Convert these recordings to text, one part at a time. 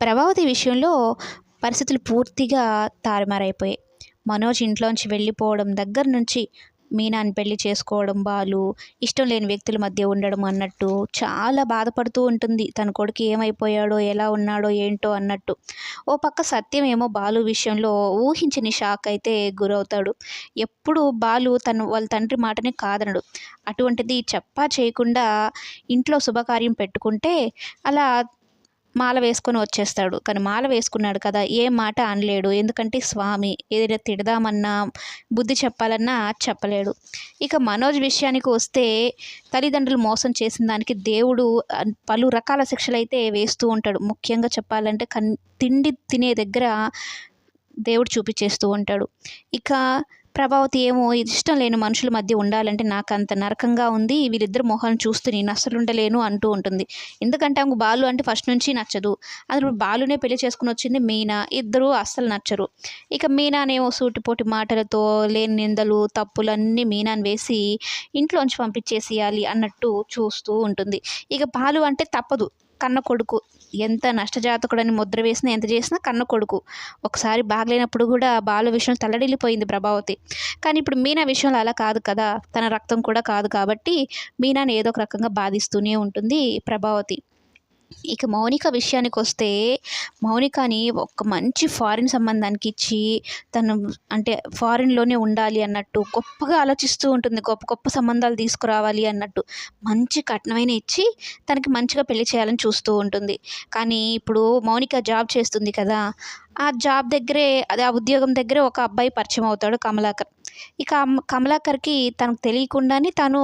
ప్రభావతి విషయంలో పరిస్థితులు పూర్తిగా తారుమారైపోయాయి. మనోజ్ ఇంట్లోంచి వెళ్ళిపోవడం దగ్గర నుంచి మీనాని పెళ్ళి చేసుకోవడం బాలు ఇష్టం లేని వ్యక్తుల మధ్య ఉండడం అన్నట్టు చాలా బాధపడుతూ ఉంటుంది. తన కొడుకు ఏమైపోయాడో ఎలా ఉన్నాడో ఏంటో అన్నట్టు. ఓ పక్క సత్యం ఏమో బాలు విషయంలో ఊహించని షాక్ అయితే గురవుతాడు. ఎప్పుడు బాలు తను వాళ్ళ తండ్రి మాటనే కాదనడు. అటువంటిది చెప్పా చేయకుండా ఇంట్లో శుభకార్యం పెట్టుకుంటే అలా మాల వేసుకొని వచ్చేస్తాడు. కానీ మాల వేసుకున్నాడు కదా ఏ మాట అనలేడు. ఎందుకంటే స్వామి ఏదైనా తిడదామన్నా బుద్ధి చెప్పాలన్నా చెప్పలేడు. ఇక మనోజ్ విషయానికి వస్తే తల్లిదండ్రులు మోసం చేసిన దానికి దేవుడు పలు రకాల శిక్షలు అయితే వేస్తూ ఉంటాడు. ముఖ్యంగా చెప్పాలంటే కన్ తిండి తినే దగ్గర దేవుడు చూపించేస్తూ ఉంటాడు. ఇక ప్రభావతి ఏమో ఇష్టం లేని మనుషుల మధ్య ఉండాలంటే నాకు అంత నరకంగా ఉంది. వీళ్ళిద్దరు మొహాన్ని చూస్తూ నేను అసలు ఉండలేను అంటూ ఉంటుంది. ఎందుకంటే ఆమెకు బాలు అంటే ఫస్ట్ నుంచి నచ్చదు. అందులో బాలునే పెళ్ళి చేసుకుని వచ్చింది మీనా. ఇద్దరు అస్సలు నచ్చరు. ఇక మీనానేమో సూటిపోటి మాటలతో లేని నిందలు తప్పులన్నీ మీనాని వేసి ఇంట్లోంచి పంపించేసేయాలి అన్నట్టు చూస్తూ ఉంటుంది. ఇక బాలు అంటే తప్పదు. కన్న కొడుకు. ఎంత నష్టజాతకుడని ముద్ర వేసినా ఎంత చేసినా కన్న కొడుకు. ఒకసారి బాగలేనప్పుడు కూడా బాలు విషయం తల్లడిల్లిపోయింది ప్రభావతి. కానీ ఇప్పుడు మీనా విషయంలో అలా కాదు కదా. తన రక్తం కూడా కాదు కాబట్టి మీనాని ఏదో ఒక రకంగా బాధిస్తూనే ఉంటుంది ప్రభావతి. ఇక మౌనిక విషయానికి వస్తే మౌనికని ఒక మంచి ఫారిన్ సంబంధానికి ఇచ్చి తను అంటే ఫారిన్లోనే ఉండాలి అన్నట్టు గొప్పగా ఆలోచిస్తూ ఉంటుంది. గొప్ప గొప్ప సంబంధాలు తీసుకురావాలి అన్నట్టు మంచి కట్నమైన ఇచ్చి తనకి మంచిగా పెళ్ళి చేయాలని చూస్తూ ఉంటుంది. కానీ ఇప్పుడు మౌనిక జాబ్ చేస్తుంది కదా ఆ జాబ్ దగ్గరే అదే ఆ ఉద్యోగం దగ్గరే ఒక అబ్బాయి పరిచయం అవుతాడు కమలాకర్. ఇక కమలాకర్కి తనకు తెలియకుండానే తను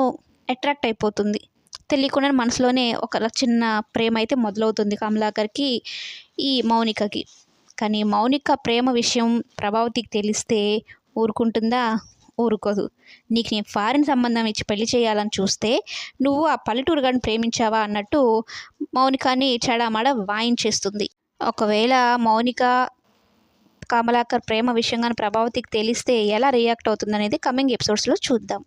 అట్రాక్ట్ అయిపోతుంది. తెలియకుండా మనసులోనే ఒక చిన్న ప్రేమ అయితే మొదలవుతుంది కమలాకర్కి ఈ మౌనికకి. కానీ మౌనిక ప్రేమ విషయం ప్రభావతికి తెలిస్తే ఊరుకుంటుందా? ఊరుకోదు. నీకు నేను ఫారిన్ సంబంధం ఇచ్చి పెళ్ళి చేయాలని చూస్తే నువ్వు ఆ పల్లెటూరు గారిని ప్రేమించావా అన్నట్టు మౌనికాని చెడమాడ వాయించేస్తుంది. ఒకవేళ మౌనిక కమలాకర్ ప్రేమ విషయంగా ప్రభావతికి తెలిస్తే ఎలా రియాక్ట్ అవుతుందనేది కమింగ్ ఎపిసోడ్స్లో చూద్దాం.